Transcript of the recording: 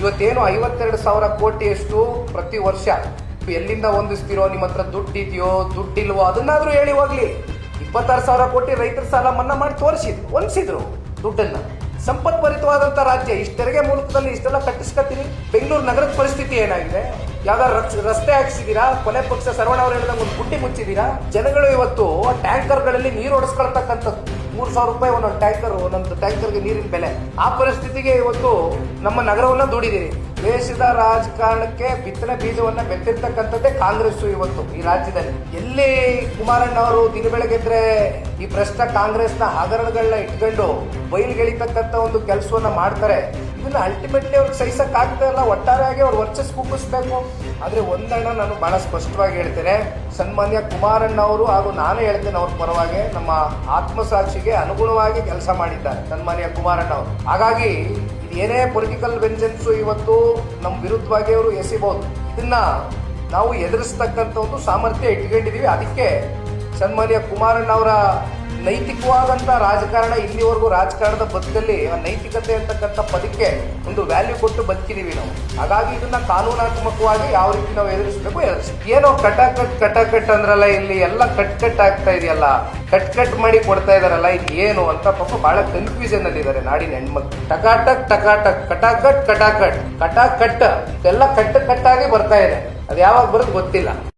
ಇವತ್ತೇನು ಐವತ್ತೆರಡು ಸಾವಿರ ಕೋಟಿಯಷ್ಟು ಪ್ರತಿ ವರ್ಷ ಎಲ್ಲಿಂದ ಹೊಂದಿಸ್ತಿರೋ, ನಿಮ್ಮ ಹತ್ರ ದುಡ್ಡಿದೆಯೋ, ದುಡ್ಡಿಲ್ವೋ, ಅದನ್ನಾದ್ರೂ ಹೇಳಿ ಹೋಗ್ಲಿ. ಇಪ್ಪತ್ತಾರು ಸಾವಿರ ಕೋಟಿ ರೈತರ ಸಾಲ ಮನ್ನಾ ಮಾಡಿ ತೋರಿಸಿದ್ರು ಹೊಂದಿಸಿದ್ರು ದುಡ್ಡನ್ನ. ಸಂಪತ್ಭರಿತವಾದಂಥ ರಾಜ್ಯ, ಇಷ್ಟೆರಿಗೆ ಮೂಲಕದಲ್ಲಿ ಇಷ್ಟೆಲ್ಲ ಕಟ್ಟಿಸ್ಕೊತೀರಿ? ಬೆಂಗಳೂರು ನಗರದ ಪರಿಸ್ಥಿತಿ ಏನಾಗಿದೆ? ಯಾವ್ದಾರು ರಸ್ತೆ ಹಾಕ್ಸಿದೀರಾ? ಕೊನೆ ಪಕ್ಷ ಸರ್ವಣ ಅವ್ರು ಹೇಳಿದಂಗೆ ಒಂದು ಗುಂಡಿ ಮುಚ್ಚಿದೀರಾ? ಜನಗಳು ಇವತ್ತು ಟ್ಯಾಂಕರ್ಗಳಲ್ಲಿ ನೀರು ಹೊಡೆಸ್ಕೊಳ್ತಕ್ಕಂಥದ್ದು ಮೂರು ಸಾವಿರ ರೂಪಾಯಿ ಒಂದೊಂದು ಟ್ಯಾಂಕರ್, ಒಂದೊಂದು ಟ್ಯಾಂಕರ್ಗೆ ನೀರಿನ ಬೆಲೆ. ಆ ಪರಿಸ್ಥಿತಿಗೆ ಇವತ್ತು ನಮ್ಮ ನಗರವನ್ನ ದುಡಿದಿರಿ. ದೇಶದ ರಾಜಕಾರಣಕ್ಕೆ ಬಿತ್ತನೆ ಬೀಜವನ್ನ ಬೆತ್ತಿರ್ತಕ್ಕಂಥದ್ದೇ ಕಾಂಗ್ರೆಸ್ ಇವತ್ತು ಈ ರಾಜ್ಯದಲ್ಲಿ. ಎಲ್ಲಿ ಕುಮಾರಣ್ಣ ಅವರು ದಿನ ಬೆಳಗ್ಗೆದ್ರೆ ಈ ಪ್ರಶ್ನೆ ಕಾಂಗ್ರೆಸ್ನ ಹಗರಣಗಳನ್ನ ಇಟ್ಕೊಂಡು ಬಯಲ್ಗೆಳಿತಕ್ಕಂಥ ಒಂದು ಕೆಲಸವನ್ನ ಮಾಡ್ತಾರೆ. ಇದನ್ನ ಅಲ್ಟಿಮೇಟ್ಲಿ ಅವ್ರಿಗೆ ಸಹಿಸಕ್ ಆಗ್ತಾ ಇಲ್ಲ ಒಟ್ಟಾರೆಯಾಗಿ ಅವ್ರು ವರ್ಚಸ್ ಕುಗ್ಗಿಸ್ಬೇಕು. ಆದ್ರೆ ಒಂದಣ್ಣ ನಾನು ಬಹಳ ಸ್ಪಷ್ಟವಾಗಿ ಹೇಳ್ತೇನೆ. ಸನ್ಮಾನ್ಯ ಕುಮಾರಣ್ಣ ಅವರು ಹಾಗೂ ನಾನು ಹೇಳ್ತೇನೆ ಅವ್ರ ಪರವಾಗಿ ನಮ್ಮ ಆತ್ಮಸಾಕ್ಷಿಗೆ ಅನುಗುಣವಾಗಿ ಕೆಲಸ ಮಾಡಿದ್ದಾರೆ ಸನ್ಮಾನ್ಯ ಕುಮಾರಣ್ಣ ಅವರು. ಹಾಗಾಗಿ ಏನೇ ಪೊಲಿಟಿಕಲ್ ವೆಂಜನ್ಸ್ ಇವತ್ತು ನಮ್ಮ ವಿರುದ್ಧವಾಗಿ ಅವರು ಎಸಿಬಹುದು ಇದನ್ನ ನಾವು ಎದುರಿಸ್ತಕ್ಕಂಥ ಒಂದು ಸಾಮರ್ಥ್ಯ ಇಟ್ಕೊಂಡಿದೀವಿ. ಅದಕ್ಕೆ ಸನ್ಮಾನ್ಯ ಕುಮಾರಣ್ಣ ಅವರ ನೈತಿಕವಾದಂಥ ರಾಜಕಾರಣ ಇಲ್ಲಿವರೆಗೂ ರಾಜಕಾರಣದ ಬದುಕಲ್ಲಿ ನೈತಿಕತೆ ಅಂತಕ್ಕಂಥ ಪದಕ್ಕೆ ಒಂದು ವ್ಯಾಲ್ಯೂ ಕೊಟ್ಟು ಬದುಕಿದ್ದೀವಿ ನಾವು. ಹಾಗಾಗಿ ಇದನ್ನ ಕಾನೂನಾತ್ಮಕವಾಗಿ ಯಾವ ರೀತಿ ನಾವು ಎದುರಿಸಬೇಕು ಎದುರಿಸ್ತೀವಿ ಏನೋ ಕಟಾಕಟ್ ಕಟಾಕಟ್ ಅಂದ್ರಲ್ಲ ಇಲ್ಲಿ ಎಲ್ಲ ಕಟ್ ಕಟ್ ಆಗ್ತಾ ಇದೆಯಲ್ಲ. ಕಟ್ ಕಟ್ ಮಾಡಿ ಕೊಡ್ತಾ ಇದಾರಲ್ಲ, ಇದು ಏನು ಅಂತ ಪಾಪ ಬಹಳ ಕನ್ಫ್ಯೂಷನ್ ಅಲ್ಲಿ ಇದಾರೆ ನಾಡಿನ ಹೆಣ್ಮಕ್ಳು. ಟಕಾಟಕ್ ಟಕಾಟಕ್, ಕಟಾಕಟ್ ಕಟಾಕಟ್. ಕಟಾಕಟ್ ಎಲ್ಲ ಕಟ್ ಕಟ್ಟಾಗಿ ಬರ್ತಾ ಇದೆ. ಅದು ಯಾವಾಗ ಬರೋದು ಗೊತ್ತಿಲ್ಲ.